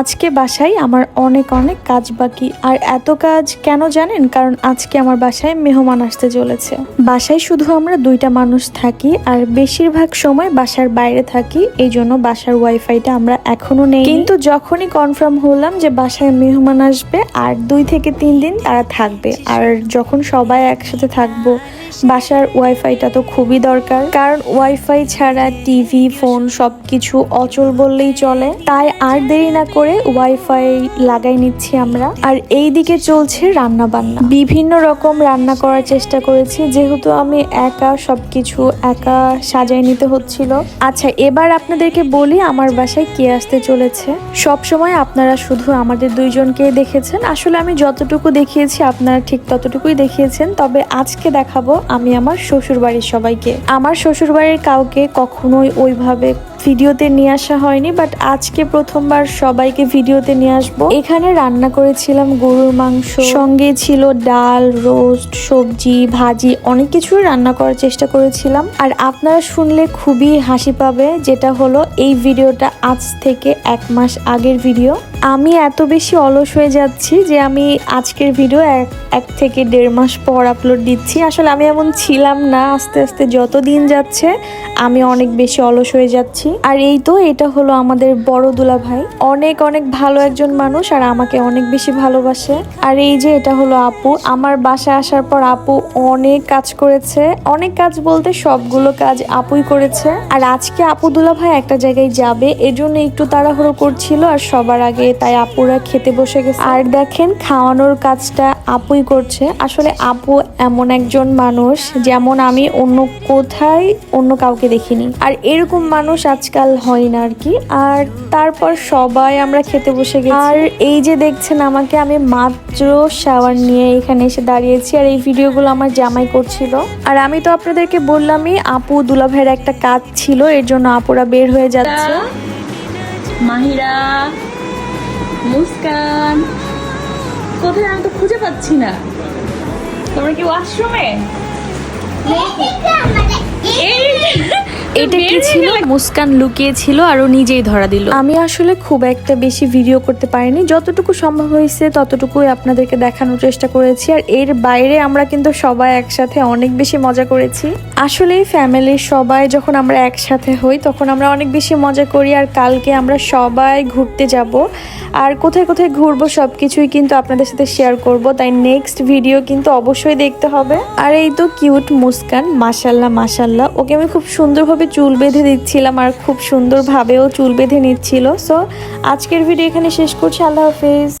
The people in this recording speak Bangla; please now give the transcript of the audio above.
আজকে বাসায় আমার অনেক অনেক কাজ বাকি। আর এত কাজ কেন জানেন? কারণ আজকে আমার বাসায় মেহমান আসতে চলেছে। বাসায় শুধু আমরা দুইটা মানুষ থাকি আর বেশিরভাগ সময় বাসার বাইরে থাকি এই জন্য বাসার ওয়াইফাইটা আমরা এখনও নেই কিন্তু যখনই কনফার্ম হলাম যে বাসায় মেহমান আসবে আর দুই থেকে তিন দিন তারা থাকবে। আর যখন সবাই একসাথে থাকব, বাসার ওয়াইফাইটা তো খুবই দরকার। কারণ ওয়াইফাই ছাড়া টিভি, ফোন সবকিছু অচল বললেই চলে। তাই আর দেরি না করে ওয়াইফাই লাগাই নিচ্ছি আমরা। আর এই দিকে চলছে রান্না বান্না বিভিন্ন রকম রান্না করার চেষ্টা করেছি, যেহেতু আমি একা সবকিছু একা সাজাই নিতে হচ্ছিল। আচ্ছা এবার আপনাদেরকে বলি আমার বাসায় কে আসতে চলেছে। সব সময় আপনারা শুধু আমাদের দুইজনকে দেখেছেন। আসলে আমি যতটুকু দেখিয়েছি, আপনারা ঠিক ততটুকুই দেখিয়েছেন। তবে আজকে দেখাবো আমি আমার শ্বশুর বাড়ির সবাইকে। আমার শ্বশুর বাড়ির কাউকে কখনোই ওইভাবে ভিডিওতে নিয়ে আসা হয়নি বাট আজকে প্রথমবার সবাইকে ভিডিওতে নিয়ে আসব। এখানে রান্না করেছিলাম গরুর মাংস, সঙ্গে ছিল ডাল, রোস্ট, সবজি, ভাজি, অনেক কিছুই রান্না করার চেষ্টা করেছিলাম। আর আপনারা শুনলে খুবই হাসি পাবে, যেটা হলো এই ভিডিওটা আজ থেকে এক মাস আগের ভিডিও। আমি এত বেশি অলস হয়ে যাচ্ছি যে আমি আজকের ভিডিও এক এক থেকে দেড় মাস পর আপলোড দিচ্ছি। আসলে আমি এমন ছিলাম না, আস্তে আস্তে যত দিন যাচ্ছে আমি অনেক বেশি অলস হয়ে যাচ্ছি। আর এই তো, এটা হলো আমাদের বড় দুলা ভাই অনেক অনেক ভালো একজন মানুষ আর আমাকে অনেক বেশি ভালোবাসে। আর এই যে এটা হলো আপু। আমার বাসায় আসার পর আপু অনেক কাজ করেছে। অনেক কাজ বলতে সবগুলো কাজ আপুই করেছে। আর আজকে আপু দুলা ভাই একটা জায়গায় যাবে এজন্য একটু তাড়াহুড়ো করছিল আর সবার আগে তাই আপুরা খেতে বসে গেছে। আর দেখেন, খাওয়ানোর কাজটা আপুই করছে। আসলে আপু এমন একজন মানুষ যেমন আমি অন্য কোথায় অন্য কাউকে দেখিনি। আর এরকম মানুষ আজকাল হয় না আর কি। আর তারপর সবাই আমরা খেতে বসে গেছি। আর এই যে দেখছেন, আমাকে আমি মাত্র শাওয়ার নিয়ে এখানে এসে দাঁড়িয়েছি আর এই ভিডিওগুলো আমার জামাই করছিল। আর আমি তো আপনাদেরকে বললামই, আপু দুলাভাইয়ের একটা কাজ ছিল, এর জন্য আপুরা বের হয়ে যাচ্ছে। মাহিরা মুস্কান। কোথায় আমি তো খুঁজে পাচ্ছি না। তোমরা কি ওয়াশরুমে? এটা কি ছিল? মুস্কান লুকিয়ে ছিল আর ও নিজেই ধরা দিল। আমি আসলে খুব একটা বেশি ভিডিও করতে পারিনি। যতটুকু সম্ভব হয়েছে ততটুকুই আপনাদেরকে দেখানোর চেষ্টা করেছি। আর এর বাইরে আমরা কিন্তু সবাই একসাথে অনেক বেশি মজা করেছি। আসলে ফ্যামিলির সবাই যখন আমরা একসাথে হই তখন আমরা অনেক বেশি মজা করি। আর কালকে আমরা সবাই ঘুরতে যাব। আর কোথায় কোথায় ঘুরবো সব কিছুই কিন্তু আপনাদের সাথে শেয়ার করব। তাই নেক্সট ভিডিও কিন্তু অবশ্যই দেখতে হবে। আর এই তো কিউট মুস্কান মাসাল্লাহ মাসাল্লাহ ওকে আমি খুব সুন্দরভাবে চুল বেঁধে দিচ্ছিলাম আর খুব সুন্দরভাবেও চুল বেঁধে নিচ্ছিল। সো আজকের ভিডিও এখানে শেষ করছি। আল্লাহ হাফেজ।